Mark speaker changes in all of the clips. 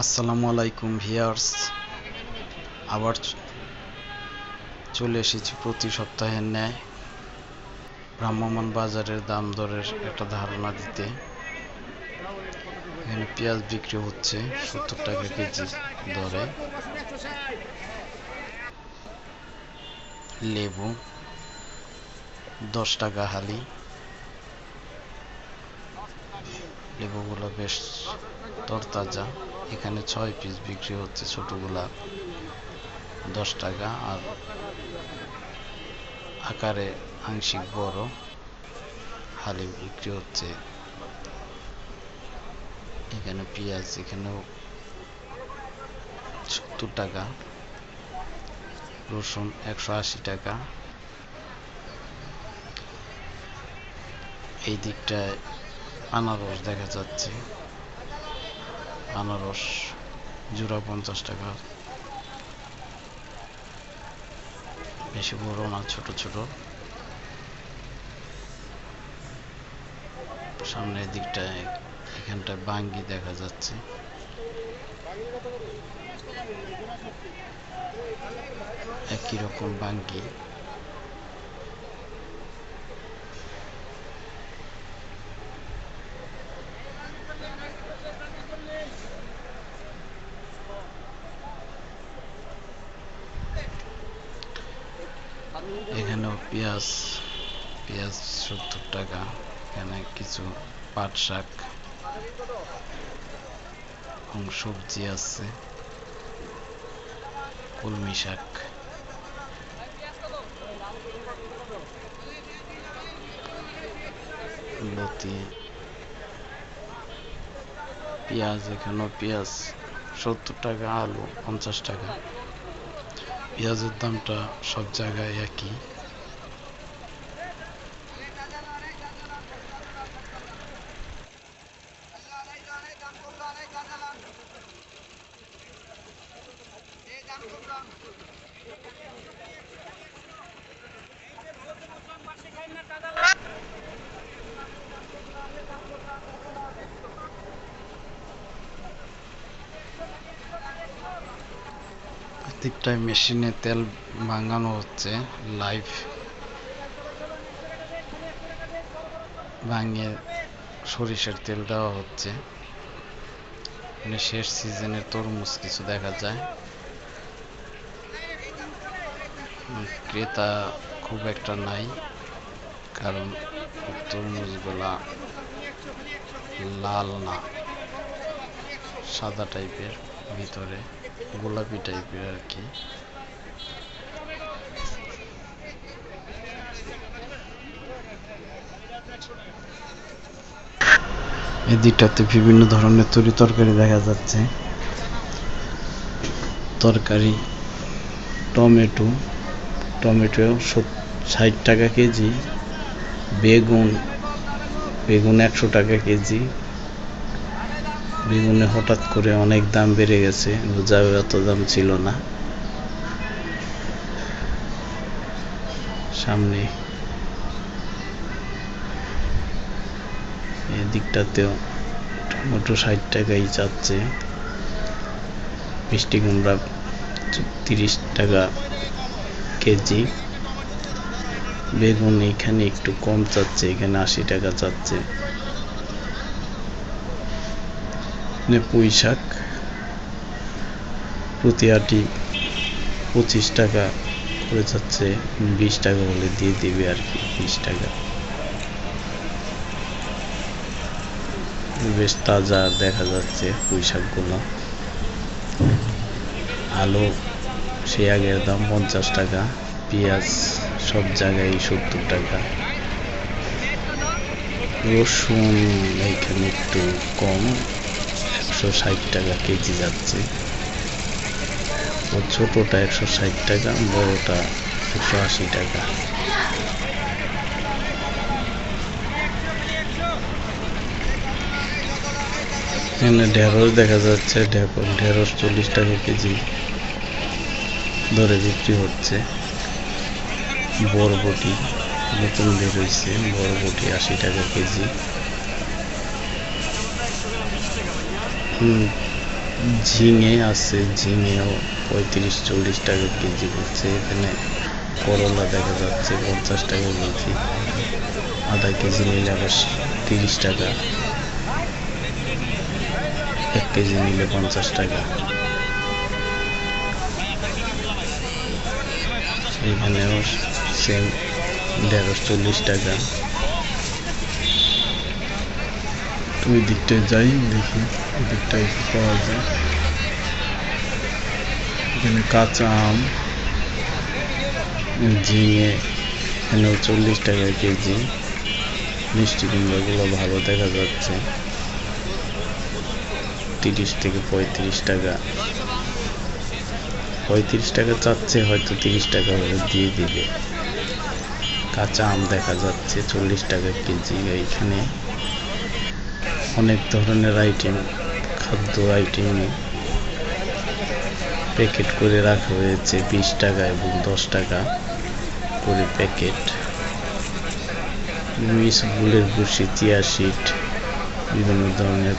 Speaker 1: আসসালামু আলাইকুম ভিয়ার্স। আবার চলে এসেছি প্রতি সপ্তাহের ন্যায়। ভ্রাম্যমান বাজারের দাম দরের একটা ধারণা দিতে। এখানে পেঁয়াজ বিক্রি হচ্ছে সত্তর টাকা কেজি দরে। লেবু দশ টাকা হালি। লেবুগুলো বেশ তরতাজা। এখানে ছয় পিস বিক্রি হচ্ছে ছোটগুলা, দশ টাকা, আর আকারে আংশিক বড় হালি বিক্রি হচ্ছে। এখানে পেঁয়াজ, এখানেও সত্তর টাকা, রসুন একশো আশি টাকা। এই দিকটায় আনারস দেখা যাচ্ছে। আনারস, জোড়া পঞ্চাশ টাকা। বেশি বড় না, ছোট ছোট। সামনের দিকটায় এখানটায় বাঙ্গি দেখা যাচ্ছে। একই রকম বাঙ্গি এখানেও পেঁয়াজ পেঁয়াজ সত্তর টাকা, এখানে কিছু পাট শাক, এবং সবজি আছে, কলমি শাক। লতি, পেঁয়াজ, এখানেও পেঁয়াজ, সত্তর টাকা, আলু পঞ্চাশ টাকা। পেঁয়াজের দামটা সব জায়গায় একই। দিকটায় মেশিনে তেল ভাঙানো হচ্ছে লাইভ ভাঙিয়ে সরিষার তেল দেওয়া হচ্ছে। মানে শেষ সিজনের তরমুজ কিছু দেখা যায়। উম, ক্রেতা খুব একটা নাই কারণ তরমুজগুলা লাল না সাদা টাইপের ভিতরে। গোলাপি টাইপের আর কি। এই দিকটাতে বিভিন্ন ধরনের তরি তরকারি দেখা যাচ্ছে। তরকারি, টমেটো টমেটো ষাট টাকা কেজি, বেগুন বেগুন একশো টাকা কেজি বেগুনে হঠাৎ করে অনেক দাম বেড়ে গেছে রোজাও এত দাম ছিল না। সামনে। এদিকটাতেও টমেটো ষাট টাকাই চাচ্ছে মিষ্টি কুমড়া তিরিশ টাকা কেজি। বেগুন এখানে একটু কম চাচ্ছে এখানে আশি টাকা চাচ্ছে এখানে পুঁই শাক প্রতি আটি পঁচিশ টাকা করে যাচ্ছে, বিশ টাকা বলে দিয়ে দিবে আর কি, বিশ টাকা। বেশ তাজা দেখা যাচ্ছে পুঁই শাকগুলো আলু সে আগের দাম পঞ্চাশ টাকা, পেঁয়াজ সব জায়গায় সত্তর টাকা। রসুন এইখানে একটু কম। একশো ষাট টাকা কেজি যাচ্ছে। ছোটটা একশো ষাট টাকা, বড়টা একশো আশি টাকা। এখানে ঢেঁড়স দেখা যাচ্ছে ঢেঁড়স চল্লিশ টাকা কেজি দরে বিক্রি হচ্ছে। বরবটি নতুন বের হয়েছে, বরবটি আশি টাকা কেজি। ঝিঙে আছে, ঝিঙেও পঁয়ত্রিশ, চল্লিশ টাকা কেজি হচ্ছে। এখানে করলা দেখা যাচ্ছে, পঞ্চাশ টাকা কেজি। আধা কেজি নিলে আবার তিরিশ টাকা। এক কেজি নিলে পঞ্চাশ টাকা। এখানেও সেম দেড়শো চল্লিশ টাকা। ওই দিকটায় যাই দেখি ওই দিকটায় পাওয়া যায় এখানে কাঁচা আম ঝিঙে এখানেও চল্লিশ টাকা কেজি মিষ্টি কুমড়াগুলো ভালো দেখা যাচ্ছে তিরিশ থেকে পঁয়ত্রিশ টাকা পঁয়ত্রিশ টাকা চাচ্ছে হয়তো তিরিশ টাকা হলে দিয়ে দিবে কাঁচা আম দেখা যাচ্ছে চল্লিশ টাকা কেজি এইখানে অনেক ধরনের আইটেম খাদ্য আইটেমে প্যাকেট করে রাখা হয়েছে, বিশ টাকা এবং দশ টাকা করে প্যাকেট মিস গুলের ভুসি চিয়া শিট, বিভিন্ন ধরনের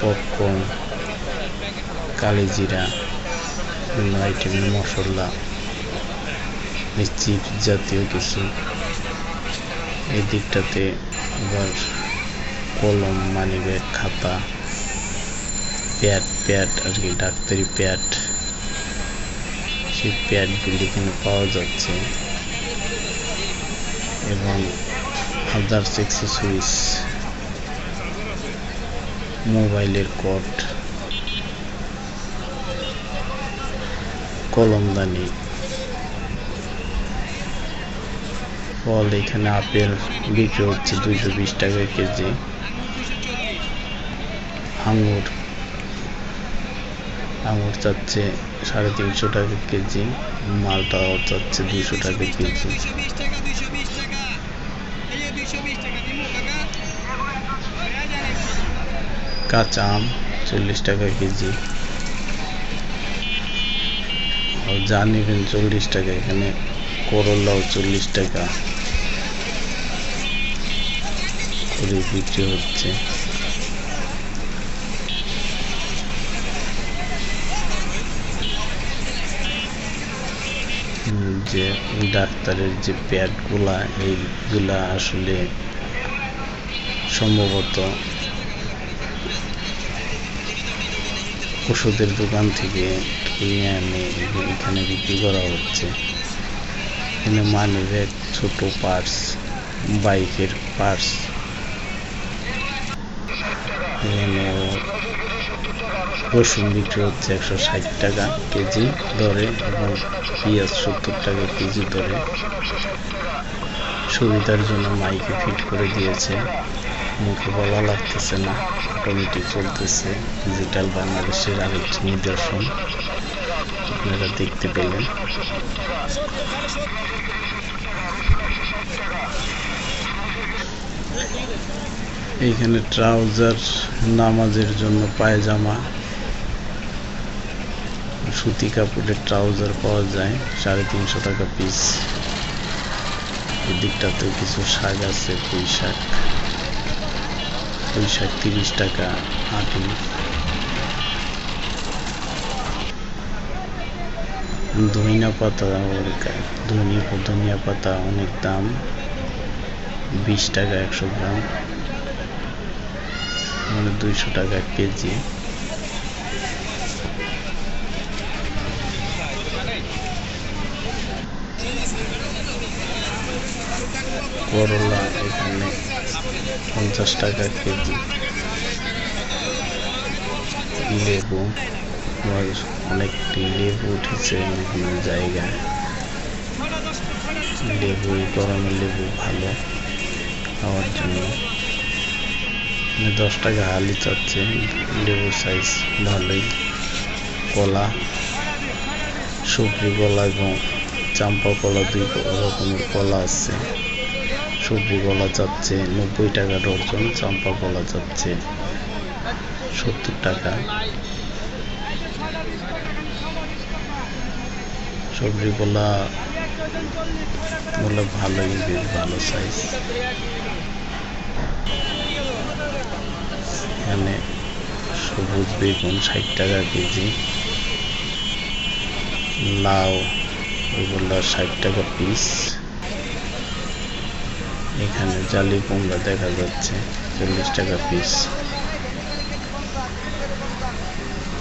Speaker 1: পপকর্ন কালিজিরা বিভিন্ন আইটেমের মশলা চিপস জাতীয় কিছু। এই দিকটাতে আবার কলম, মানি ব্যাগ, খাতা প্যাড প্যাড আর কি, ডাক্তারি প্যাড সেই প্যাডগুলি এখানে পাওয়া যাচ্ছে। এবং আদার্স অ্যাক্সেসরিজ মোবাইলের কট কলমদানি। ফল এখানে আপেল বিক্রি হচ্ছে দুইশো বিশ টাকা কেজি। আঙুর। আঙুর চাচ্ছে সাড়ে তিনশো টাকা কেজি, মালটাও চাচ্ছে দুশো টাকা কেজি। কাঁচা আম চল্লিশ টাকা কেজি। যা নেবেন চল্লিশ টাকা, এখানে করলাও চল্লিশ টাকা। করে বিক্রি হচ্ছে। যে ডাক্তারের যে প্যাডগুলা, এইগুলা আসলে সম্ভবত ওষুধের দোকান থেকে কিনে এনে এখানে বিক্রি করা হচ্ছে। এখানে মানি ব্যাগ ছোট পার্স, বাইকের পার্স। এখানে রসুন বিক্রি হচ্ছে একশো ষাট টাকা কেজি দরে এবং পেঁয়াজ সত্তর টাকা কেজি দরে। সুবিধার জন্য মাইকে ফিট করে দিয়েছে। মুখে বলা লাগতেছে না অটোমেটিক চলতেছে। ডিজিটাল বাংলাদেশের আরেকটি নিদর্শন। আপনারা দেখতে পেলেন। এইখানে ট্রাউজার নামাজের জন্য পায়জামা সুতি কাপড়ের ট্রাউজার পাওয়া যায়, সাড়ে তিনশো টাকা পিস এদিকটাতেও কিছু শাক আছে পুঁই শাক পুঁই শাক তিরিশ টাকা, আটি। ধনিয়া পাতা, ধনিয়া ধনিয়া পাতা অনেক দাম, বিশ টাকা একশো গ্রাম। মানে দুইশো টাকা কেজি। করলা এখানে পঞ্চাশ টাকা কেজি। লেবু অনেকটি লেবু উঠেছে বিভিন্ন জায়গায়। লেবু এই গরমের লেবু ভালো খাওয়ার জন্য। মানে দশ টাকা হালি চাচ্ছে, লেবুর সাইজ ভালোই। কলা সবজি কলা এবং চাম্পা কলা দুই রকমের কলা আছে। সবজি কলা যাচ্ছে, নব্বই টাকা ডর্জন চাম্পা কলা যাচ্ছে, সত্তর টাকা। সবজি কলা বলে ভালোই, বেশ ভালো সাইজ এখানে সবুজ বেগুন ষাট টাকা কেজি। লাউ এগুলো ষাট টাকা পিস এখানে জালি কুমড়া দেখা যাচ্ছে, চল্লিশ টাকা পিস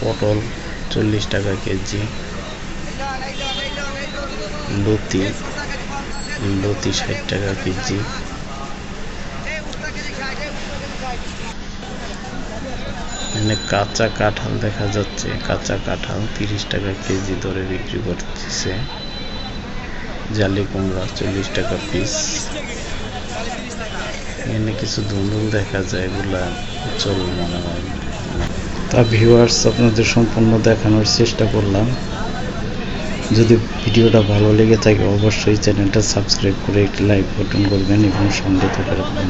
Speaker 1: পটল চল্লিশ টাকা কেজি। লতি লতি ষাট টাকা কেজি। এখানে কাঁচা কাঁঠাল দেখা যাচ্ছে, কাঁচা কাঁঠাল তিরিশ টাকা কেজি দরে বিক্রি করতেছে। জালি কুমড়া চল্লিশ টাকা পিস এখানে কিছু ধুমধুম দেখা যায় এগুলা চল মনে হয়। তা ভিউয়ার্স আপনাদের সম্পূর্ণ দেখানোর চেষ্টা করলাম। যদি ভিডিওটা ভালো লেগে থাকে, অবশ্যই চ্যানেলটা সাবস্ক্রাইব করে একটি লাইক বাটন করবেন এবং সঙ্গে থাকবেন